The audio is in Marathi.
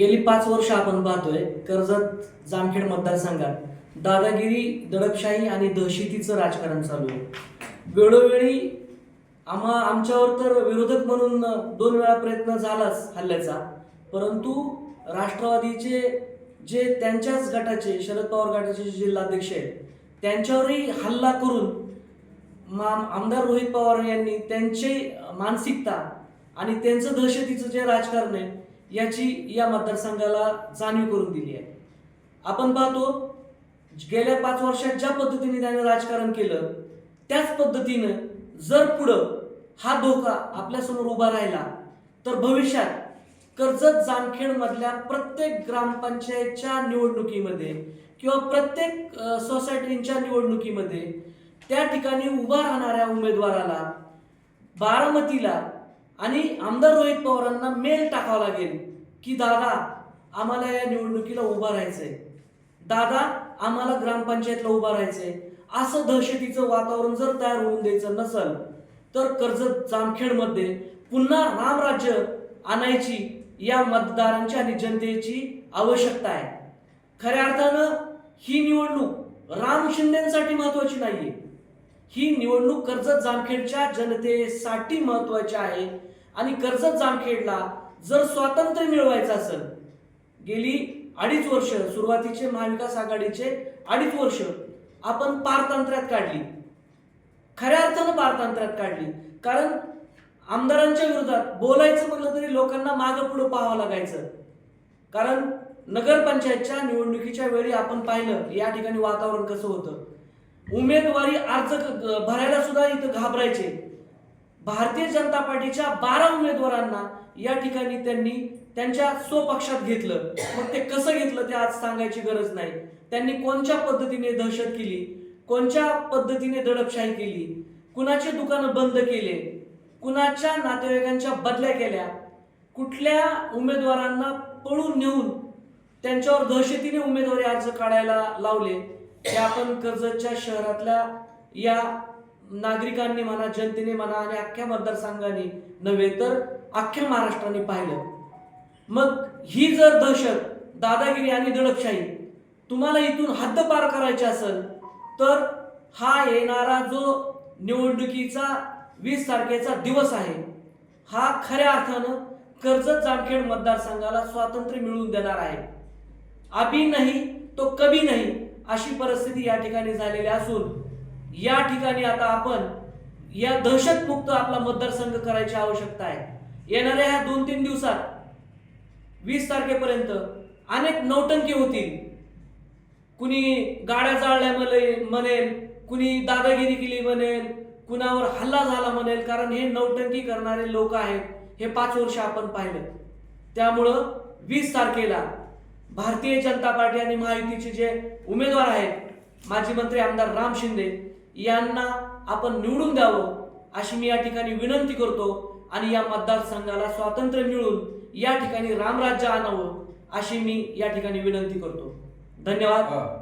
गेली पाच वर्ष आपण पाहतोय कर्जत जामखेड मतदारसंघात दादागिरी दडपशाही आणि दहशतीचं राजकारण चालू आहे. वेळोवेळी आम्हा आमच्यावर तर विरोधक म्हणून दोन वेळा प्रयत्न झालाच हल्ल्याचा परंतु राष्ट्रवादीचे जे त्यांच्याच गटाचे शरद पवार गटाचे जे जिल्हाध्यक्ष आहेत त्यांच्यावरही हल्ला करून मा आमदार रोहित पवार यांनी त्यांची मानसिकता आणि त्यांचं दहशतीचं जे राजकारण आहे याची या मतदारसंघाला जाणीव करून दिली आहे. आपण पाहतो गेल्या पाच वर्षात ज्या पद्धतीने त्याने राजकारण केलं त्याच पद्धतीनं जर पुढं हा धोका आपल्यासमोर उभा राहिला तर भविष्यात कर्जत जामखेडमधल्या प्रत्येक ग्रामपंचायतच्या निवडणुकीमध्ये किंवा प्रत्येक सोसायटींच्या निवडणुकीमध्ये त्या ठिकाणी उभा राहणाऱ्या उमेदवाराला बारामतीला आणि आमदार रोहित पवारांना मेल टाकावा लागेल की दादा आम्हाला या निवडणुकीला उभा राहायचंय. दादा आम्हाला ग्रामपंचायतला उभा राहायचंय. असं दहशतीचं वातावरण जर तयार होऊन द्यायचं नसल तर कर्जत जामखेडमध्ये पुन्हा रामराज्य आणायची या मतदारांची आणि जनतेची आवश्यकता आहे. खऱ्या अर्थानं ही निवडणूक राम शिंदेसाठी महत्वाची नाहीये. ही निवडणूक कर्जत जामखेडच्या जनतेसाठी महत्वाची आहे. आणि कर्जत जामखेडला जर स्वातंत्र्य मिळवायचं असेल गेली अडीच वर्ष सुरुवातीचे महाविकास आघाडीचे अडीच वर्ष आपण पारतंत्र्यात काढली. खऱ्या अर्थानं पारतंत्र्यात काढली. कारण आमदारांच्या विरोधात बोलायचं म्हटलं तरी लोकांना मागं पुढं पाहावं लागायचं. कारण नगरपंचायतच्या निवडणुकीच्या वेळी आपण पाहिलं या ठिकाणी वातावरण कसं होतं. उमेदवारी अर्ज भरायला सुद्धा इथं घाबरायचे. भारतीय जनता पार्टीच्या बारा उमेदवारांना या ठिकाणी त्यांनी त्यांच्या स्वपक्षात घेतलं. मग ते कसं घेतलं ते आज सांगायची गरज नाही. त्यांनी कोणत्या पद्धतीने दहशत केली? कोणत्या पद्धतीने दडपशाही केली? कुणाचे दुकानं बंद केले? कुणाच्या नातेवाईकांच्या बदल्या केल्या? कुठल्या उमेदवारांना पळून नेऊन त्यांच्यावर दहशतीने उमेदवारी अर्ज काढायला लावले? ते आपण कर्जतच्या शहरातल्या या नागरिकांनी म्हणा जनतेने म्हणा आणि अख्ख्या मतदारसंघाने नव्हे तर अख्ख्या महाराष्ट्राने पाहिलं. मग ही जर दहशत दादागिरी आणि दडपशाही तुम्हाला इथून हद्द पार करायची असेल तर हा येणारा जो निवडणुकीचा वीस तारखेचा दिवस आहे हा खऱ्या अर्थानं कर्जत जामखेड मतदारसंघाला स्वातंत्र्य मिळवून देणार आहे. अभी नाही तो कभी नाही अशी परिस्थिती या ठिकाणी झालेली असून या ठिकाणी आता आपण या दहशतमुक्त आपला मतदारसंघ करायची आवश्यकता आहे. येणाऱ्या ह्या दोन तीन दिवसात वीस तारखेपर्यंत अनेक नौटंकी होतील. कुणी गाड्या जाळल्या म्हणे म्हणेल कुणी दादागिरी केली म्हणेल कुणावर हल्ला झाला म्हणेल कारण हे नौटंकी करणारे लोक आहेत हे पाच वर्ष आपण पाहिलं. त्यामुळं वीस तारखेला भारतीय जनता पार्टी आणि महायुतीचे जे उमेदवार आहेत माजी मंत्री आमदार राम शिंदे यांना आपण निवडून द्यावं अशी मी या ठिकाणी विनंती करतो आणि या मतदारसंघाला स्वातंत्र्य मिळून या ठिकाणी रामराज्य आणावं अशी मी या ठिकाणी विनंती करतो. धन्यवाद.